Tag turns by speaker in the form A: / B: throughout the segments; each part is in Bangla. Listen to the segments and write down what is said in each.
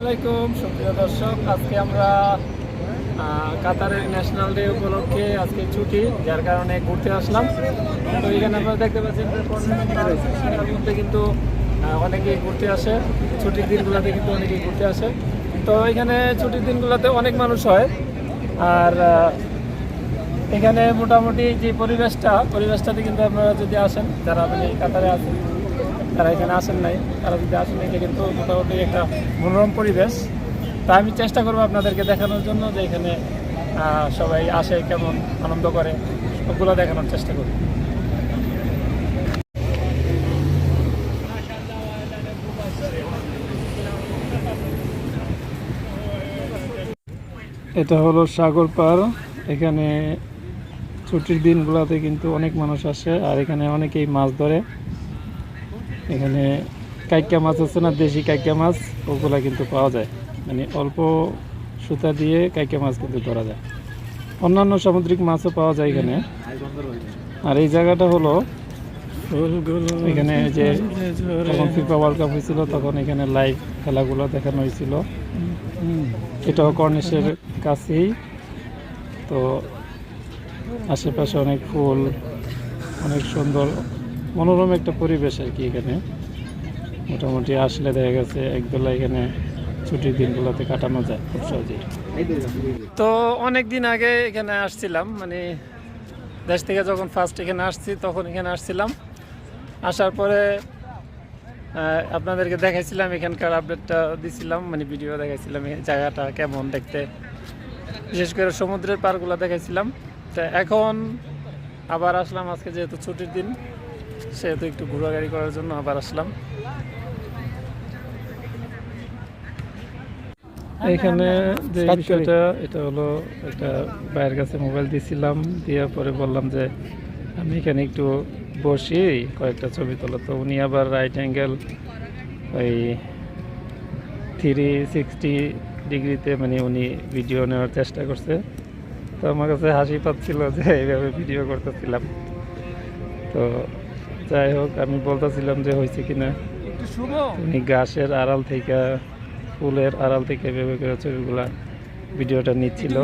A: আসসালামাইকুম সুপ্রিয় দর্শক, আজকে আমরা কাতারের ন্যাশনাল ডে উপলক্ষে আজকে ছুটি, যার কারণে ঘুরতে আসলাম। তো এখানে আপনারা দেখতে পাচ্ছেন মধ্যে কিন্তু অনেকেই ঘুরতে আসে। ছুটির দিনগুলোতে কিন্তু অনেকেই ঘুরতে আসে। তো এখানে ছুটির দিনগুলোতে অনেক মানুষ হয়। আর এখানে মোটামুটি যে পরিবেশটা, পরিবেশটাতে কিন্তু আপনারা যদি আসেন, যারা আপনি কাতারে আছেন তারা এখানে আসেন নাই, তারা যদি আসেন এটা কিন্তু মোটামুটি একটা মনোরম পরিবেশ। তা আমি চেষ্টা করব আপনাদেরকে দেখানোর জন্য যে এখানে সবাই আসে, কেমন আনন্দ করে, সবগুলো দেখানোর চেষ্টা করি। এটা হলো সাগর পার। এখানে ছুটির দিনগুলোতে কিন্তু অনেক মানুষ আসে, আর এখানে অনেকেই মাছ ধরে। এখানে কাইকা মাছ আছে না, দেশি কাইকা মাছ, ওগুলা কিন্তু পাওয়া যায়। মানে অল্প সুতা দিয়ে কাইকা মাছ কিন্তু ধরা যায়। অন্যান্য সামুদ্রিক মাছও পাওয়া যায় এখানে। আর এই জায়গাটা হলো, এখানে যে যখন ফিফা ওয়ার্ল্ড কাপ হয়েছিল, তখন এখানে লাইভ খেলাগুলো দেখানো হয়েছিল। এটাও কর্নিশের কাছেই। তো আশেপাশে অনেক ফুল, অনেক সুন্দর মনোরম একটা পরিবেশ আর কি এখানে। মোটামুটি আসলে দেখা গেছে একবেলা এখানে ছুটির দিনগুলোতে কাটানো যায় খুব সহজেই। তো অনেক দিন আগে এখানে আসছিলাম মানে দেশ থেকে যখন ফার্স্ট এখানে আসছি তখন এখানে আসছিলাম। আসার পরে আপনাদেরকে দেখাইছিলাম, এখানকার আপডেটটা দিছিলাম মানে ভিডিও দেখাইছিলাম, এই জায়গাটা কেমন দেখতে। বিশেষ করে সমুদ্রের পারগুলো দেখাইছিলাম। তো এখন আবার আসলাম আজকে যেহেতু ছুটির দিন। সেহেতু একটু ঘোরাঘুরি করার জন্য আবার আসলাম। এখানে যে বিষয়টা এটা হলো একটা ভাইয়ের কাছে মোবাইল দিয়েছিলাম দেওয়ার পরে বললাম যে আমি এখানে একটু বসি কয়েকটা ছবি তোলা। তো উনি আবার রাইট অ্যাঙ্গেল ওই থ্রি সিক্সটি ডিগ্রিতে মানে উনি ভিডিও নেওয়ার চেষ্টা করছে। তো আমার কাছে হাসি পাচ্ছিল যে এইভাবে ভিডিও করতেছিলাম। তো যাই হোক আমি বলতেছিলাম যে হয়েছে কিনা। উনি গাছের আড়াল থেকে ফুলের আড়াল থেকে ভেবে করে ছবিগুলা ভিডিওটা নিচ্ছিল।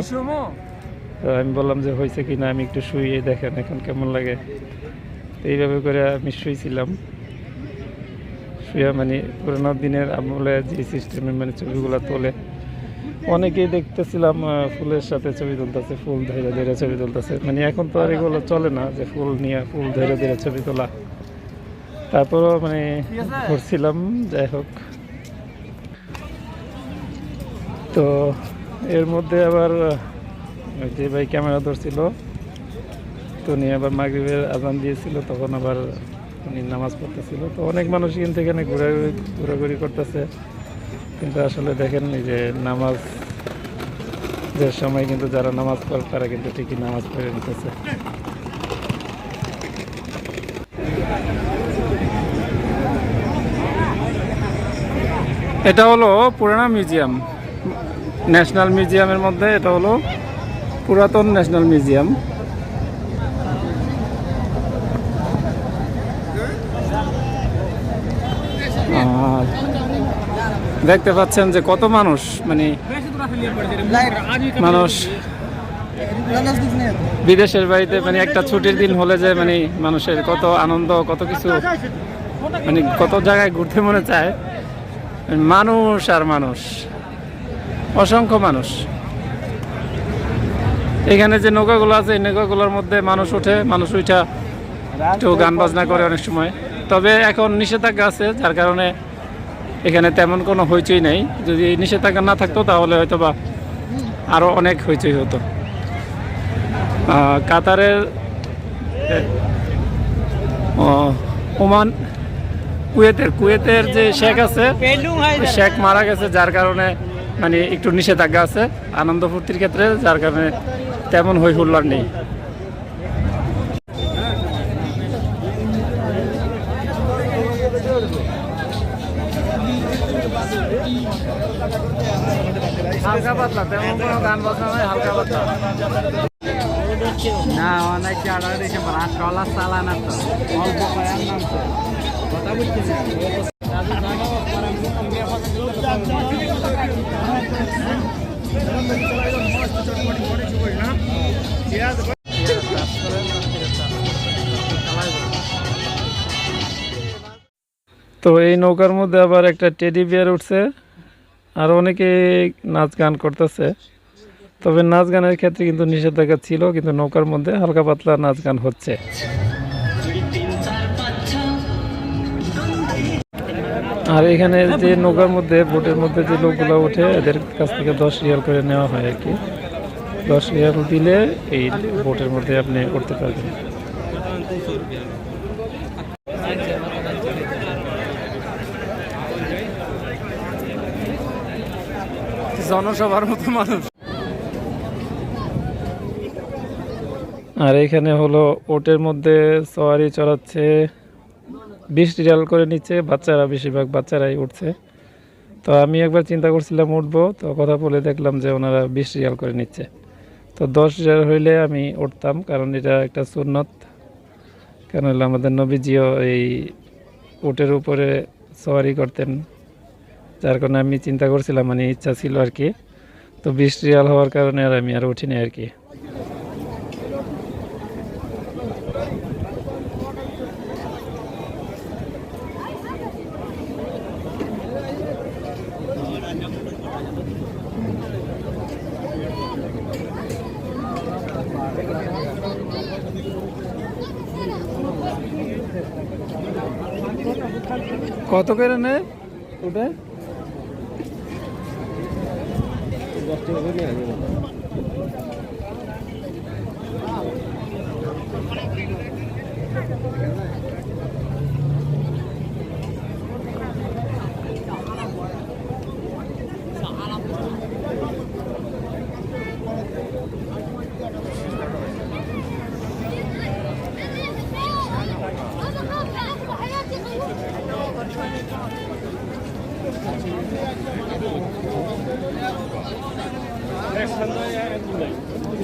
A: তো আমি বললাম যে হয়েছে কিনা আমি একটু শুয়ে দেখেন এখন কেমন লাগে। তো এইভাবে করে আমি শুয়েছিলাম শুয়ে মানে পুরোনো দিনের আমলে যে সিস্টেমে মানে ছবিগুলো তোলে অনেকেই দেখতেছিলাম ফুলের সাথে ছবি তুলতেছে, ফুল ধরে ধরে ছবি তুলতেছে। মানে এখন তো আর এগুলো চলে না, যে ফুল নিয়ে ফুল ধরে ধরে ছবি তোলা। তারপরও মানে ঘুরছিলাম যাই হোক। তো এর মধ্যে আবার যে ভাই ক্যামেরা ধরছিল, তো উনি আবার মাগরিবের আজান দিয়েছিল, তখন আবার উনি নামাজ পড়তেছিল। তো অনেক মানুষ কিন্তু এখানে ঘোরাঘুরি ঘোরাঘুরি করতেছে। কিন্তু আসলে দেখেন যে নামাজ, যে সময় কিন্তু যারা নামাজ পড়ে, তারা কিন্তু ঠিকই নামাজ পড়ে নিতেছে। এটা হলো পুরানা মিউজিয়াম। ন্যাশনাল মিউজিয়ামের মধ্যে এটা হলো পুরাতন ন্যাশনাল মিউজিয়াম। আর দেখতে পাচ্ছেন যে কত মানুষ মানে মানুষ বিদেশের বাড়িতে মানে একটা ছুটির দিন হলে যে মানে মানুষের কত আনন্দ, কত কিছু মানে কত জায়গায় ঘুরতে মনে চায়। মানুষ আর মানুষ, অসংখ্য মানুষ। এখানে যে নৌকাগুলো আছে, এই নৌকাগুলোর মধ্যে মানুষ ওঠে, মানুষ উঠা একটু গান বাজনা করে অনেক সময়। তবে এখন নিষেধাজ্ঞা আছে, যার কারণে এখানে তেমন কোনো হইচই নেই। যদি নিষেধাজ্ঞা না থাকতো, তাহলে হয়তো বা আরও অনেক হইচই হতো। কাতারের ওমান, কুয়েতের কুয়েতের যে শেখ আছে শেখ মারা গেছে যার কারণে মানে একটু নিষেধাজ্ঞা আছে। আনন্দ ফুর্তির ক্ষেত্রে যার কারণে তেমন হই হুল্লার নেই। হালকা পাতলা তেমন কোনো গান বাজনা নয় হালকা পাতলা
B: না অনেক আড়াই ডিসেম্বর আর ট্রলার চালান তো অল্প কয়ার নাম কথা বুঝছি
A: তো এই নৌকার মধ্যে আবার একটা টেডি বিয়ার উঠছে আর অনেকে নাচ গান করতেছে। তবে নাচ গানের ক্ষেত্রে কিন্তু নিষেধাজ্ঞা ছিল, কিন্তু নৌকার মধ্যে হালকা পাতলা নাচ গান হচ্ছে। আর এখানে যে নৌকার মধ্যে, বোটের মধ্যে যে লোকগুলো ওঠে, এদের কাছ থেকে দশ রিয়াল করে নেওয়া হয় আর কি। দশ রিয়াল দিলে এই বোটের মধ্যে আপনি উঠতে পারবেন।
B: জনসভার মতো মানুষ।
A: আর এখানে হলো ওটের মধ্যে সওয়ারি চড়াচ্ছে বিশ রিয়াল করে নিচ্ছে, বাচ্চারা বেশিরভাগ বাচ্চারাই উঠছে। তো আমি একবার চিন্তা করছিলাম উঠবো, তো কথা বলে দেখলাম যে ওনারা বিশ রিয়াল করে নিচ্ছে। তো দশ রিয়াল হইলে আমি উঠতাম, কারণ এটা একটা সুন্নত। কারণ আমাদের নবীজিও এই উটের উপরে সওয়ারি করতেন। যার কারণে আমি চিন্তা করছিলাম মানে ইচ্ছা ছিল আর কি। তো বিশ রিয়াল হওয়ার কারণে আর আমি আর উঠিনি আর কি। কত করে নেয় ওটা?
C: Lo estoy.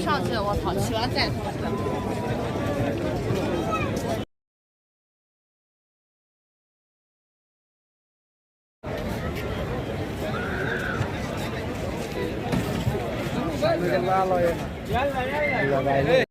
C: 上去，我操！骑完再
A: 上去。